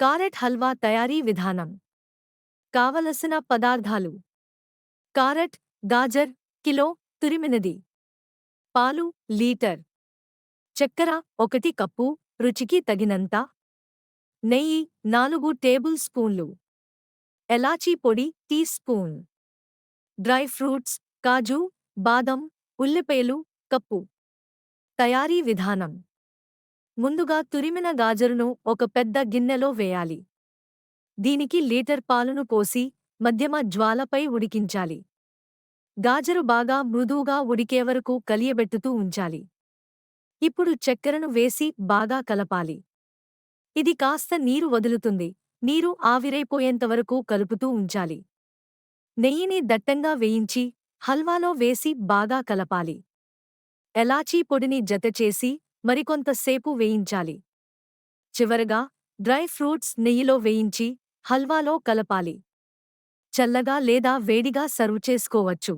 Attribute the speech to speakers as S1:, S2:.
S1: Caret halwa తయారీ విధానం. కావలసిన పదార్థాలు. కారెట్ గాజర్ కిలో తురిమినది. పాలు లీటర్. చక్కెర ఒకటి కప్పు రుచికి తగినంత. నెయ్యి నాలుగు టేబుల్ స్పూన్లు. ఎలాచీ పొడి టీ స్పూన్. డ్రై ఫ్రూట్స్ కాజు బాదం ఉల్లిపేలు కప్పు. తయారీ విధానం. ముందుగా తురిమిన గాజరును ఒక పెద్ద గిన్నెలో వేయాలి. దీనికి లీటర్ పాలును పోసి మధ్యమ జ్వాలపై ఉడికించాలి. గాజరు బాగా మృదువుగా ఉడికేవరకు కలియబెట్టుతూ ఉంచాలి. ఇప్పుడు చక్కెరను వేసి బాగా కలపాలి. ఇది కాస్త నీరు వదులుతుంది. నీరు ఆవిరైపోయేంతవరకు కలుపుతూ ఉంచాలి. నెయ్యిని దట్టంగా వేయించి హల్వాలో వేసి బాగా కలపాలి. ఎలాచీ పొడిని జతచేసి మరికొంతసేపు వేయించాలి. చివరగా డ్రై ఫ్రూట్స్ నెయ్యిలో వేయించి హల్వాలో కలపాలి. చల్లగా లేదా వేడిగా సర్వ్ చేసుకోవచ్చు.